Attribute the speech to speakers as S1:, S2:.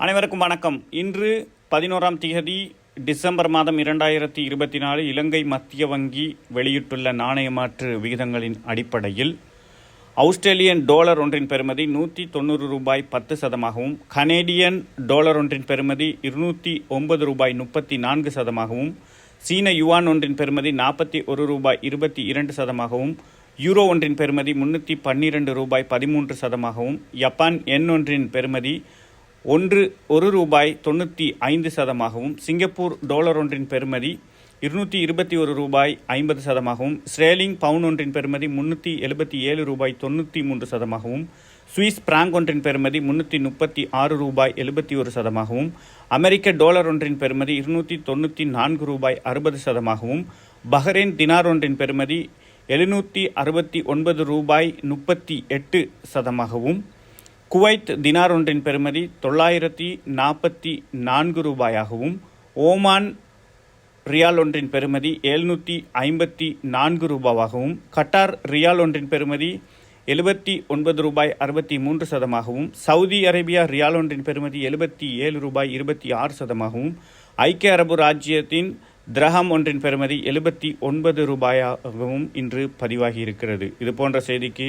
S1: அனைவருக்கும் வணக்கம். இன்று பதினோராம் தேதி டிசம்பர் மாதம் இரண்டாயிரத்தி இருபத்தி நாலு இலங்கை மத்திய வங்கி வெளியிட்டுள்ள நாணய மாற்று விகிதங்களின் அடிப்படையில் ஆஸ்திரேலியன் டாலர் ஒன்றின் பெறுமதி நூற்றி தொண்ணூறு ரூபாய் பத்து சதமாகவும் கனேடியன் டாலர் ஒன்றின் பெறுமதி இருநூற்றி ஒன்பது ரூபாய் முப்பத்தி நான்கு சதமாகவும் சீன யுவான் ஒன்றின் பெறுமதி நாற்பத்தி ஒரு ரூபாய் இருபத்தி இரண்டு சதமாகவும் யூரோ ஒன்றின் பெறுமதி முன்னூற்றி பன்னிரண்டு ரூபாய் பதிமூன்று சதமாகவும் ஜப்பான் எண் ஒன்றின் பெறுமதி ஒன்று ஒரு ரூபாய் தொண்ணூற்றி ஐந்து சதமாகவும் சிங்கப்பூர் டாலர் ஒன்றின் பெறுமதி இருநூற்றி இருபத்தி ஒரு ரூபாய் ஐம்பது சதமாகவும் ஸ்ரேலிங் பவுன் ஒன்றின் பெறுமதி முன்னூற்றி எழுபத்தி ஏழு ரூபாய் தொண்ணூற்றி மூன்று சதமாகவும் சுவிஸ் பிராங்க் ஒன்றின் பெறுமதி முன்னூற்றி முப்பத்தி ஆறு ரூபாய் எழுபத்தி ஒரு சதமாகவும் அமெரிக்க டாலர் ஒன்றின் பெறுமதி இருநூற்றி தொண்ணூற்றி நான்கு ரூபாய் அறுபது சதமாகவும் பஹ்ரைன் தினார் ஒன்றின் பெறுமதி எழுநூற்றி அறுபத்தி ஒன்பது ரூபாய் முப்பத்தி எட்டு சதமாகவும் குவைத் தினார் ஒன்றின் பெறுமதி தொள்ளாயிரத்தி நாற்பத்தி நான்கு ரூபாயாகவும் ஓமான் ரியால் ஒன்றின் பெறுமதி எழுநூற்றி ஐம்பத்தி நான்கு ரூபாவாகவும் கட்டார் ரியால் ஒன்றின் பெறுமதி எழுபத்தி ஒன்பது ரூபாய் அறுபத்தி மூன்று சதமாகவும் சவுதி அரேபியா ரியால் ஒன்றின் பெறுமதி எழுபத்தி ஏழு ரூபாய் இருபத்தி ஆறு சதமாகவும் ஐக்கிய அரபு ராஜ்யத்தின் திரகம் ஒன்றின் பெறுமதி எழுபத்தி ஒன்பது ரூபாயாகவும் இன்று பதிவாகி இருக்கிறது இது போன்ற செய்திக்கு